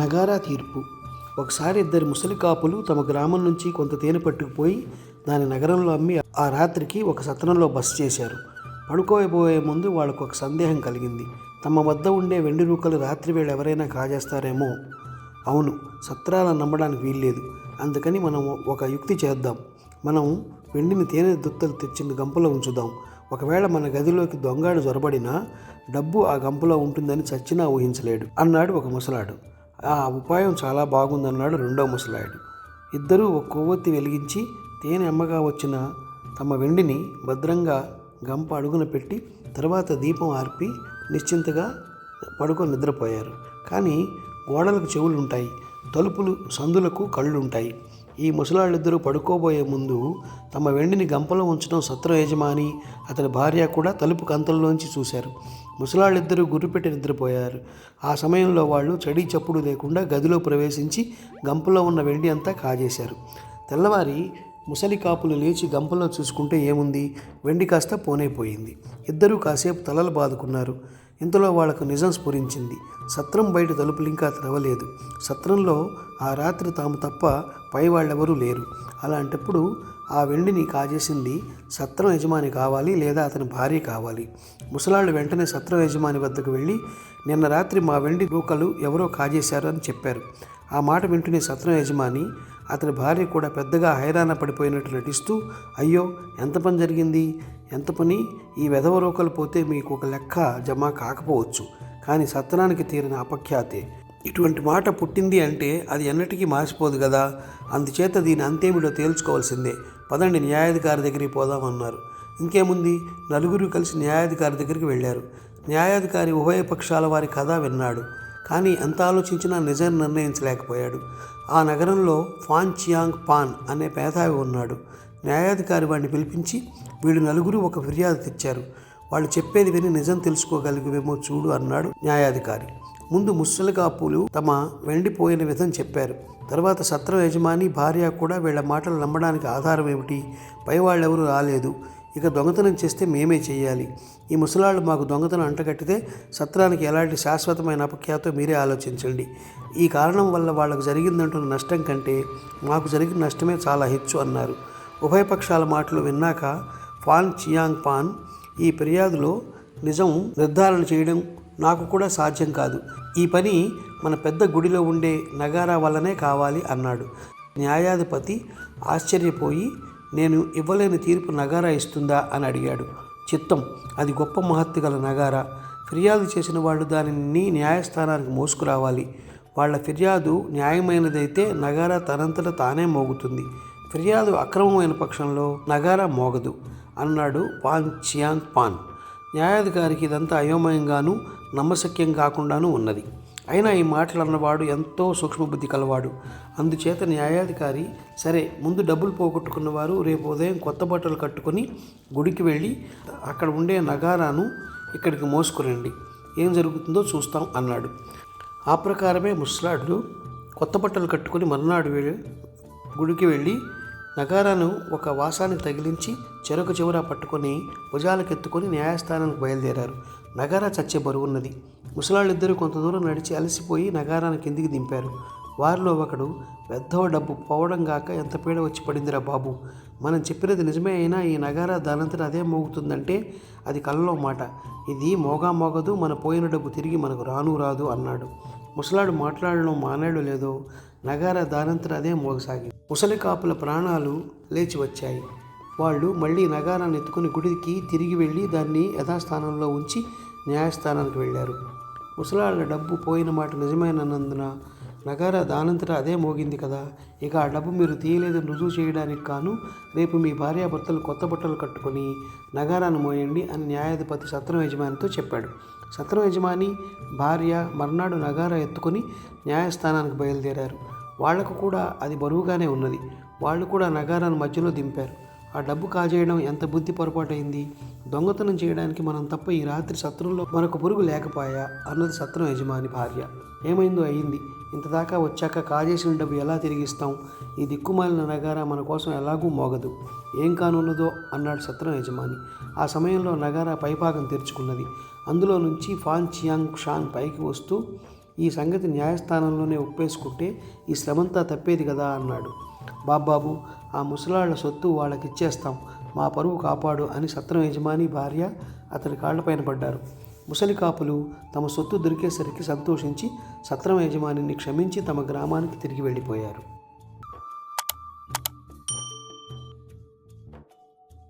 నగారా తీర్పు. ఒకసారి ఇద్దరు ముసలి కాపులు తమ గ్రామం నుంచి కొంత తేనె పట్టుకుపోయి దాని నగరంలో అమ్మి ఆ రాత్రికి ఒక సత్రంలో బస చేశారు. పడుకోబోయే ముందు వాళ్ళకు ఒక సందేహం కలిగింది. తమ వద్ద ఉండే వెండి రూకలు రాత్రివేళ ఎవరైనా కాజేస్తారేమో. అవును సత్రాలను నమ్మడానికి వీల్లేదు. అందుకని మనం ఒక యుక్తి చేద్దాం. మనం వెండిని తేనె దుత్తలు తెచ్చిన గంపలో ఉంచుదాం. ఒకవేళ మన గదిలోకి దొంగాడు జొరబడినా డబ్బు ఆ గంపలో ఉంటుందని చచ్చినా ఊహించలేడు అన్నాడు ఒక ముసలాడు. ఆ ఉపాయం చాలా బాగుందన్నాడు రెండో ముసలాయుడు ఇద్దరూ ఒక కొవ్వొత్తి వెలిగించి తేనె అమ్మగా వచ్చిన తమ వెండిని భద్రంగా గంప అడుగున పెట్టి తర్వాత దీపం ఆర్పి నిశ్చింతగా పడుకొని నిద్రపోయారు. కానీ గోడలకు చెవులు ఉంటాయి తలుపులు సందులకు కళ్ళు ఉంటాయి ఈ ముసలాళ్ళిద్దరూ పడుకోబోయే ముందు తమ వెండిని గంపలో ఉంచడం సత్ర యజమాని అతని భార్య కూడా తలుపు కంతల్లోంచి చూశారు. ముసలాళ్ళిద్దరూ గుర్రుపెట్టి నిద్రపోయారు. ఆ సమయంలో వాళ్ళు చడి చప్పుడు లేకుండా గదిలో ప్రవేశించి గంపలో ఉన్న వెండి అంతా కాజేశారు. తెల్లవారి ముసలి కాపులు లేచి గంపలో చూసుకుంటే ఏముంది? వెండి కాస్త పోనైపోయింది. ఇద్దరూ కాసేపు తలలు బాదుకున్నారు. ఇంతలో వాళ్ళకు నిజం స్ఫురించింది. సత్రం బయట తలుపులు ఇంకా తెరవలేదు. సత్రంలో ఆ రాత్రి తాము తప్ప పై వాళ్ళెవరూ లేరు. అలాంటప్పుడు ఆ వెండిని కాజేసింది సత్రం యజమాని కావాలి లేదా అతని భార్య కావాలి. ముసలాళ్ళు వెంటనే సత్రం యజమాని వద్దకు వెళ్ళి నిన్న రాత్రి మా వెండి రూకలు ఎవరో కాజేశారు అని చెప్పారు. ఆ మాట వింటూనే సత్రం యజమాని అతని భార్య కూడా పెద్దగా హైరాణ పడిపోయినట్టు నటిస్తూ అయ్యో ఎంత పని జరిగింది? ఎంత పని? ఈ వెధవ రోకలు పోతే మీకు ఒక లెక్క జమ కాకపోవచ్చు. కానీ సత్రానికి తీరిన అపఖ్యాతే. ఇటువంటి మాట పుట్టింది అంటే అది ఎన్నటికీ మాసిపోదు కదా. అందుచేత దీని అంతేమిటో తేల్చుకోవాల్సిందే. పదండి న్యాయాధికారి దగ్గరికి పోదామన్నారు. ఇంకేముంది? నలుగురు కలిసి న్యాయాధికారి దగ్గరికి వెళ్ళారు. న్యాయాధికారి ఉభయ పక్షాల వారి కథ విన్నాడు. కానీ ఎంత ఆలోచించినా నిజం నిర్ణయించలేకపోయాడు. ఆ నగరంలో ఫాన్ చియాంగ్ పాన్ అనే పేదావి ఉన్నాడు. న్యాయాధికారి వాడిని పిలిపించి వీళ్ళు నలుగురు ఒక ఫిర్యాదు తెచ్చారు. వాళ్ళు చెప్పేది విని నిజం తెలుసుకోగలిగేమో చూడు అన్నాడు న్యాయాధికారి. ముందు ముసలి కాపులు తమ వెండిపోయిన విధం చెప్పారు. తర్వాత సత్రం యజమాని భార్య కూడా వీళ్ళ మాటలు నమ్మడానికి ఆధారం ఏమిటి? పైవాళ్ళెవరూ రాలేదు. ఇక దొంగతనం చేస్తే మేమే చేయాలి. ఈ ముసలాళ్ళు మాకు దొంగతనం అంటగట్టితే సత్రానికి ఎలాంటి శాశ్వతమైన అపఖ్యాతో మీరే ఆలోచించండి. ఈ కారణం వల్ల వాళ్ళకు జరిగిందంటున్న నష్టం కంటే మాకు జరిగిన నష్టమే చాలా హెచ్చు అన్నారు. ఉభయపక్షాల మాటలు విన్నాక ఫాన్ చియాంగ్ పాన్ ఈ ఫిర్యాదులో నిజం నిర్ధారణ చేయడం నాకు కూడా సాధ్యం కాదు. ఈ పని మన పెద్ద గుడిలో ఉండే నగారా వల్లనే కావాలి అన్నాడు. న్యాయాధిపతి ఆశ్చర్యపోయి నేను ఇవ్వలేని తీర్పు నగారా ఇస్తుందా అని అడిగాడు. చిత్తం అది గొప్ప మహత్తు గల నగారా. ఫిర్యాదు చేసిన వాళ్ళు దానిని న్యాయస్థానానికి మోసుకురావాలి. వాళ్ళ ఫిర్యాదు న్యాయమైనదైతే నగారా తనంతట తానే మోగుతుంది. ఫిర్యాదు అక్రమమైన పక్షంలో నగారా మోగదు. అన్నాడు పాన్ చియాంగ్ పాన్. న్యాయాధికారికి ఇదంతా అయోమయంగాను నమ్మశక్యం కాకుండాను ఉన్నది. అయినా ఈ మాటలు అన్నవాడు ఎంతో సూక్ష్మబుద్ధి కలవాడు. అందుచేత న్యాయాధికారి సరే ముందు డబ్బులు పోగొట్టుకున్నవారు రేపు ఉదయం కొత్త బట్టలు కట్టుకొని గుడికి వెళ్ళి అక్కడ ఉండే నగారాను ఇక్కడికి మోసుకురండి. ఏం జరుగుతుందో చూస్తాం అన్నాడు. ఆ ప్రకారమే ముసలాడు కొత్త బట్టలు కట్టుకొని మర్నాడు వెళ్ళి గుడికి వెళ్ళి నగారాను ఒక వాసానికి తగిలించి చెరొక చివర పట్టుకొని భుజాలకెత్తుకొని న్యాయస్థానానికి బయలుదేరారు. నగారా చచ్చే బరువున్నది ముసలాళ్ళిద్దరూ కొంత దూరం నడిచి అలసిపోయి నగారాన్ని కిందికి దింపారు. వారిలో ఒకడు పెద్ద డబ్బు పోవడం గాక ఎంత పీడ వచ్చి పడిందిరా బాబు? మనం చెప్పినది నిజమే అయినా ఈ నగారా దానంతట అదే మోగుతుందంటే అది కళ్ళలో మాట. ఇది మోగా మోగదు మన పోయిన డబ్బు తిరిగి మనకు రాను రాదు అన్నాడు. ముసలాడు మాట్లాడడం మానేడు లేదో నగారా దానంతట అదే మోగసాగింది. ముసలి కాపుల ప్రాణాలు లేచి వచ్చాయి. వాళ్ళు మళ్ళీ నగారాన్ని ఎత్తుకుని గుడికి తిరిగి వెళ్ళి దాన్ని యథాస్థానంలో ఉంచి న్యాయస్థానానికి వెళ్ళారు. ముసలాళ్ళ డబ్బు పోయిన మాట నిజమైనందున నగారా దానంతటా అదే మోగింది కదా. ఇక ఆ డబ్బు మీరు తీయలేదని రుజువు చేయడానికి కాను రేపు మీ భార్యాభర్తలు కొత్త బట్టలు కట్టుకొని నగారాన్ని మోయండి అని న్యాయాధిపతి సత్రం యజమానితో చెప్పాడు. సత్రం యజమాని భార్య మర్నాడు నగారా ఎత్తుకొని న్యాయస్థానానికి బయలుదేరారు. వాళ్ళకు కూడా అది బరువుగానే ఉన్నది. వాళ్ళు కూడా నగారాన్ని మధ్యలో దింపారు. ఆ డబ్బు కాజేయడం ఎంత బుద్ధి పొరపాటైంది దొంగతనం చేయడానికి మనం తప్ప ఈ రాత్రి సత్రంలో మనకు పురుగు లేకపోయా? అన్నది సత్రం యజమాని భార్య. ఏమైందో అయింది. ఇంతదాకా వచ్చాక కాజేసిన డబ్బు ఎలా తిరిగిస్తాం? ఈ దిక్కుమాలిన నగారా మన కోసం ఎలాగూ మోగదు. ఏం కానున్నదో అన్నాడు సత్రం యజమాని. ఆ సమయంలో నగారా పైభాగం తెరుచుకున్నది. అందులో నుంచి ఫాన్ చియాంగ్ షాన్ పైకి వస్తూ ఈ సంగతి న్యాయస్థానంలోనే ఒప్పేసుకుంటే ఈ శ్రమంతా తప్పేది కదా అన్నాడు. బాబాబు ఆ ముసలాళ్ళ సొత్తు వాళ్ళకిచ్చేస్తాం మా పరువు కాపాడు అని సత్రం యజమాని భార్య అతని కాళ్ళపైన పడ్డారు. ముసలి కాపులు తమ సొత్తు దొరికేసరికి సంతోషించి సత్రం యజమానిని క్షమించి తమ గ్రామానికి తిరిగి వెళ్ళిపోయారు.